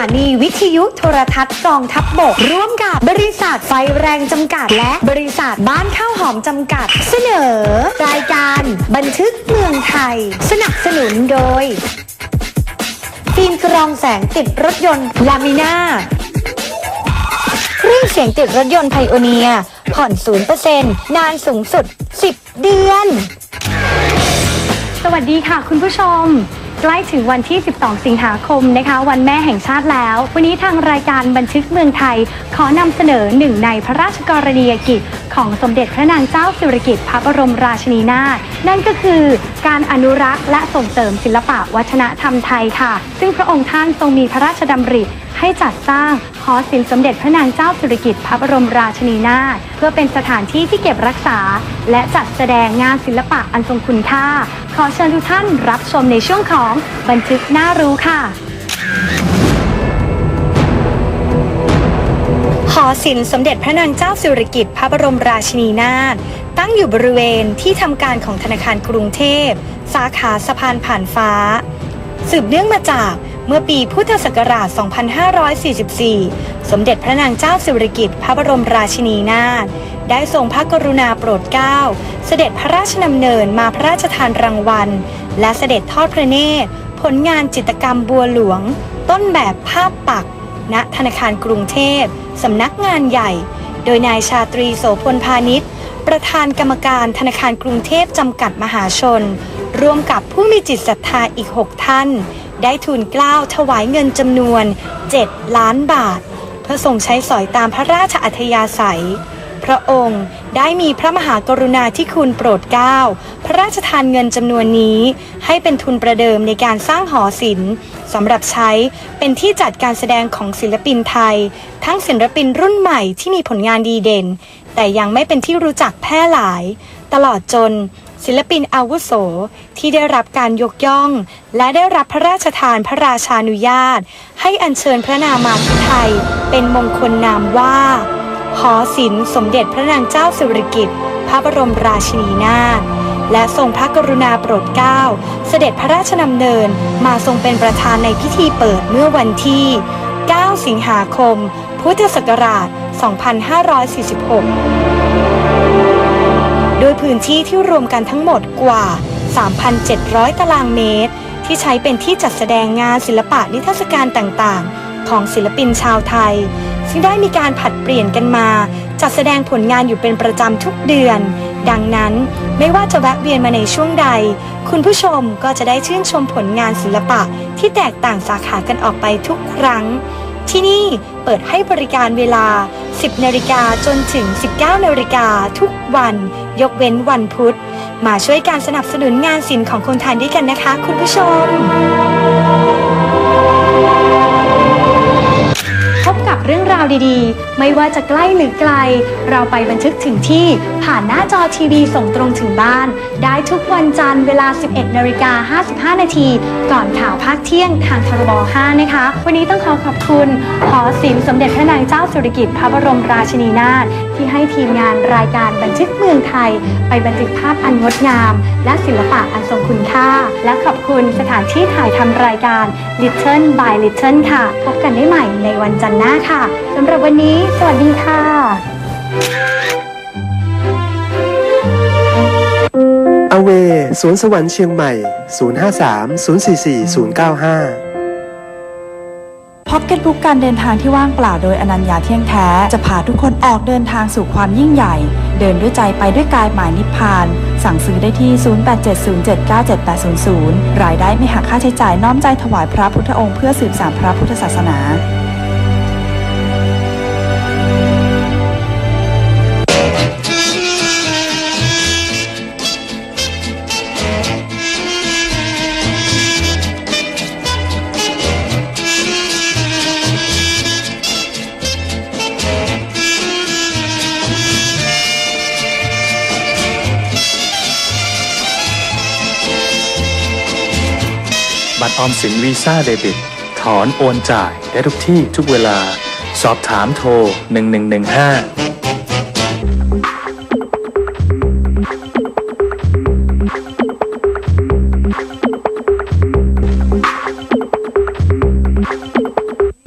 านีวิทยุโทรทัศน์กองทัพบบก ร่วมกับบริษัทไฟแรงจำกัด และบริษัทบ้านข้าวหอมจำกัด เสนอ รายการบันทึกเมืองไทย สนับสนุนโดยฟิล์มกรองแสงติดรถยนต์ลามิน่าเครื่องเสียงติดรถยนต์ไพโอเนีย ผ่อน 0%นานสูงสุด 10 เดือน สวัสดีค่ะคุณผู้ชม ใกล้ถึงวันที่ 12 สิงหาคมนะคะ วันแม่แห่งชาติแล้ว วันนี้ทางรายการบันทึกเมืองไทย ขอนำเสนอหนึ่งในพระราชกรณียกิจ ของสมเด็จพระนางเจ้าสิริกิติ์พระบรมราชินีนาถนั่นก็คือการอนุรักษ์และส่งเสริมศิลปะวัฒนธรรมไทยค่ะ ซึ่งพระองค์ท่านทรงมีพระราชดำริ ให้จัดสร้างหอศิลป์สมเด็จพระนางเจ้าสิริกิติ์พระบรมราชินีนาถเพื่อเป็นสถานที่ที่เก็บรักษา และจัดแสดงงานศิลปะอันทรงคุณค่า ขอเชิญทุกท่านรับชมในช่วงของบันทึกน่ารู้ค่ะหอศิลป์สมเด็จพระนางเจ้าสิริกิติ์พระบรมราชินีนาถตั้งอยู่บริเวณที่ทำการของธนาคารกรุงเทพ สาขาสะพานผ่านฟ้า สืบเนื่องมาจาก เมื่อปีพุทธศักราช 2544 สมเด็จพระนางเจ้าสิริกิติ์พระบรมราชินีนาถได้ทรงพระกรุณาโปรดเกล้า เสด็จพระราชดำเนินมาพระราชทานรางวัล และเสด็จทอดพระเนตร ผลงานจิตรกรรมบัวหลวง ต้นแบบภาพปัก ณธนาคารกรุงเทพสำนักงานใหญ่ โดยนายชาตรีโสพลพาณิชย์ ประธานกรรมการธนาคารกรุงเทพจำกัดมหาชน ร่วมกับผู้มีจิตศรัทธาอีก 6 ท่าน ได้ทูลเกล้าวถวายเงินจำนวน 7 ล้านบาท เพื่อส่งใช้สอยตามพระราชอัธยาศัย พระองค์ได้มีพระมหากรุณาธิคุณโปรดเกล้าพระราชทานเงินจำนวนนี้ ให้เป็นทุนประเดิมในการสร้างหอศิลป์สำหรับใช้เป็นที่จัดการแสดงของศิลปินไทย ทั้งศิลปินรุ่นใหม่ที่มีผลงานดีเด่น แต่ยังไม่เป็นที่รู้จักแพร่หลาย ตลอดจน ศิลปินอาวุโสที่ได้รับการยกย่อง และได้รับพระราชทานพระราชานุญาต ให้อัญเชิญพระนามาธิไทย เป็นมงคลนามว่า หอศิลป์สมเด็จพระนางเจ้าสิริกิติ์พระบรมราชินีนาถและทรงพระกรุณาโปรดเกล้า เสด็จพระราชดำเนินมาทรงเป็นประธานในพิธีเปิดเมื่อวันที่ 9 สิงหาคม พุทธศักราช 2546 โดยพื้นที่ที่รวมกันทั้งหมดกว่า 3,700 ตารางเมตร ที่ใช้เป็นที่จัดแสดงงานศิลปะนิทรรศการต่างๆ ของศิลปินชาวไทย ซึ่งได้มีการผัดเปลี่ยนกันมา จัดแสดงผลงานอยู่เป็นประจำทุกเดือน ดังนั้นไม่ว่าจะแวะเวียนมาในช่วงใด คุณผู้ชมก็จะได้ชื่นชมผลงานศิลปะที่แตกต่างสาขากันออกไปทุกครั้ง ที่นี่ เปิดให้บริการเวลา 10 นาฬิกาจนถึง 19 นาฬิกาทุกวัน ยกเว้นวันพุธ มาช่วยการสนับสนุนงานศิลป์ของคนไทยด้วยกันนะคะ คุณผู้ชม เรื่องราวดีๆ ไม่ว่าจะใกล้หรือไกล เราไปบันทึกถึงที่ผ่านหน้าจอทีวีส่งตรงถึงบ้าน ได้ทุกวันจันทร์เวลา 11นาฬิกา55 นาที ก่อนข่าวภาคเที่ยงทางทรบ5นะคะ วันนี้ต้องขอขอบคุณ หอศิลป์สมเด็จพระนางเจ้าสุริกิติ์พระบรมราชินีนาถ ที่ให้ทีมงานรายการบันทึกเมืองไทย ไปบันทึกภาพอันงดงาม และศิลปะอันทรงคุณค่า และขอบคุณสถานที่ถ่ายทำรายการ Little by Little ค่ะ พบกันได้ใหม่ในวันจันทร์หน้าค่ะสำหรับวันนี้ สวัสดีค่ะอเว สวนสวรรค์เชียงใหม่ 053 044 095 พ็อกเก็ตบุ๊กการเดินทางที่ว่างเปล่าโดยอนัญญาเที่ยงแท้ จะพาทุกคนออกเดินทางสู่ความยิ่งใหญ่ เดินด้วยใจไปด้วยกายหมายนิพพาน สั่งซื้อได้ที่ 0870797800 รายได้ไม่หักค่าใช้จ่ายน้อมใจถวายพระพุทธองค์เพื่อสืบสานพระพุทธศาสนา บัตรออมสินวีซ่าเดบิต ถอนโอนจ่ายได้ทุกที่ทุกเวลา สอบถามโทร 1115